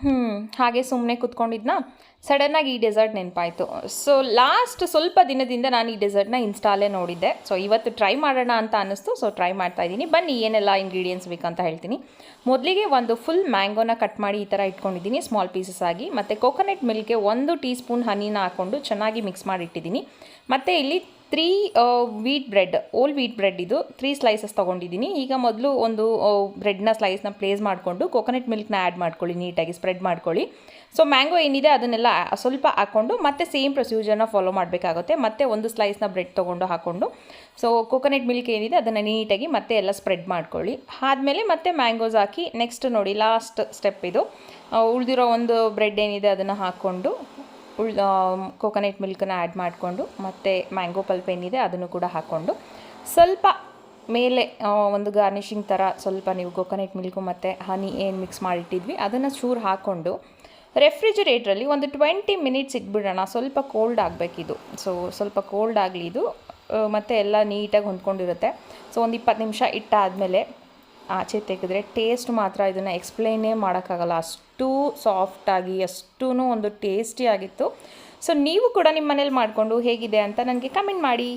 Hmm. ಹಾಗೆ ಸುಮ್ಮನೆ ಕುತ್ಕೊಂಡಿದ್ನ. ಸಡನ್ನಾಗಿ ಈ ಡೆಸರ್ಟ್ ನೆನಪಾಯಿತು. ಸೊ ಲಾಸ್ಟ್ ಸ್ವಲ್ಪ ದಿನದಿಂದ ನಾನು ಈ ಡೆಸರ್ಟ್ನ ಇನ್ಸ್ಟಾಲೇ ನೋಡಿದ್ದೆ. ಸೊ ಇವತ್ತು ಟ್ರೈ ಮಾಡೋಣ ಅಂತ ಅನ್ನಿಸ್ತು. ಸೊ ಟ್ರೈ ಮಾಡ್ತಾ ಇದ್ದೀನಿ. ಬನ್ನಿ, ಏನೆಲ್ಲ ಇಂಗ್ರೀಡಿಯೆಂಟ್ಸ್ ಬೇಕಂತ ಹೇಳ್ತೀನಿ. ಮೊದಲಿಗೆ ಒಂದು ಫುಲ್ ಮ್ಯಾಂಗೋನ ಕಟ್ ಮಾಡಿ ಈ ಥರ ಇಟ್ಕೊಂಡಿದ್ದೀನಿ ಸ್ಮಾಲ್ ಪೀಸಸ್ ಆಗಿ. ಮತ್ತು ಕೋಕೋನಟ್ ಮಿಲ್ಕ್ಗೆ ಒಂದು ಟೀ ಸ್ಪೂನ್ ಹನಿನ ಹಾಕ್ಕೊಂಡು ಚೆನ್ನಾಗಿ ಮಿಕ್ಸ್ ಮಾಡಿ ಇಟ್ಟಿದ್ದೀನಿ. ಮತ್ತು ಇಲ್ಲಿ three wheat bread whole wheat bread ಇದು. ತ್ರೀ ಸ್ಲೈಸಸ್ ತೊಗೊಂಡಿದ್ದೀನಿ. ಈಗ ಮೊದಲು ಒಂದು ಬ್ರೆಡ್ನ ಸ್ಲೈಸ್ನ ಪ್ಲೇಸ್ ಮಾಡಿಕೊಂಡು ಕೋಕೋನಟ್ ಮಿಲ್ಕ್ನ ಆ್ಯಡ್ ಮಾಡ್ಕೊಳ್ಳಿ ನೀಟಾಗಿ ಸ್ಪ್ರೆಡ್ ಮಾಡ್ಕೊಳ್ಳಿ. ಸೊ ಮ್ಯಾಂಗೋ ಏನಿದೆ ಅದನ್ನೆಲ್ಲ ಸ್ವಲ್ಪ ಹಾಕ್ಕೊಂಡು ಮತ್ತೆ ಸೇಮ್ ಪ್ರೊಸೀಜರ್ನ ಫಾಲೋ ಮಾಡಬೇಕಾಗುತ್ತೆ. ಮತ್ತೆ ಒಂದು ಸ್ಲೈಸ್ನ ಬ್ರೆಡ್ ತೊಗೊಂಡು ಹಾಕ್ಕೊಂಡು ಸೊ ಕೋಕೋನಟ್ ಮಿಲ್ಕ್ ಏನಿದೆ ಅದನ್ನು ನೀಟಾಗಿ ಮತ್ತೆ ಎಲ್ಲ ಸ್ಪ್ರೆಡ್ ಮಾಡ್ಕೊಳ್ಳಿ. ಆದಮೇಲೆ ಮತ್ತೆ ಮ್ಯಾಂಗೋಸ್ ಹಾಕಿ ನೆಕ್ಸ್ಟ್ ನೋಡಿ ಲಾಸ್ಟ್ ಸ್ಟೆಪ್ ಇದು. ಉಳಿದಿರೋ ಒಂದು ಬ್ರೆಡ್ ಏನಿದೆ ಅದನ್ನು ಹಾಕ್ಕೊಂಡು ಉಳ್ ಕೋಕೋನಟ್ ಮಿಲ್ಕನ್ನ ಆ್ಯಡ್ ಮಾಡಿಕೊಂಡು ಮತ್ತು ಮ್ಯಾಂಗೋ ಪಲ್ಪ್ ಏನಿದೆ ಅದನ್ನು ಕೂಡ ಹಾಕ್ಕೊಂಡು ಸ್ವಲ್ಪ ಮೇಲೆ ಒಂದು ಗಾರ್ನಿಷಿಂಗ್ ಥರ ಸ್ವಲ್ಪ ನೀವು ಕೊಕೊನೆಟ್ ಮಿಲ್ಕು ಮತ್ತು ಹನಿ ಏನು ಮಿಕ್ಸ್ ಮಾಡಿಟ್ಟಿದ್ವಿ, ಅದನ್ನು ಚೂರು ಹಾಕ್ಕೊಂಡು ರೆಫ್ರಿಜರೇಟ್ರಲ್ಲಿ ಒಂದು ಟ್ವೆಂಟಿ ಮಿನಿಟ್ಸ್ ಇಟ್ಬಿಡೋಣ. ಸ್ವಲ್ಪ ಕೋಲ್ಡ್ ಆಗಬೇಕಿದು. ಸೊ ಸ್ವಲ್ಪ ಕೋಲ್ಡ್ ಆಗಲಿ ಇದು ಮತ್ತು ಎಲ್ಲ ನೀಟಾಗಿ ಹೊಂದ್ಕೊಂಡಿರುತ್ತೆ. ಸೊ ಒಂದು ಇಪ್ಪತ್ತು ನಿಮಿಷ ಇಟ್ಟಾದಮೇಲೆ ಆಚೆ ತೆಗೆದ್ರೆ ಟೇಸ್ಟ್ ಮಾತ್ರ ಇದನ್ನು ಎಕ್ಸ್ಪ್ಲೇನೇ ಮಾಡೋಕ್ಕಾಗಲ್ಲ. ಅಷ್ಟು ಸಾಫ್ಟಾಗಿ ಅಷ್ಟೂ ಒಂದು ಟೇಸ್ಟಿಯಾಗಿತ್ತು ಸೊ ನೀವು ಕೂಡ ನಿಮ್ಮ ಮನೇಲಿ ಮಾಡಿಕೊಂಡು ಹೇಗಿದೆ ಅಂತ ನನಗೆ ಕಮೆಂಟ್ ಮಾಡಿ.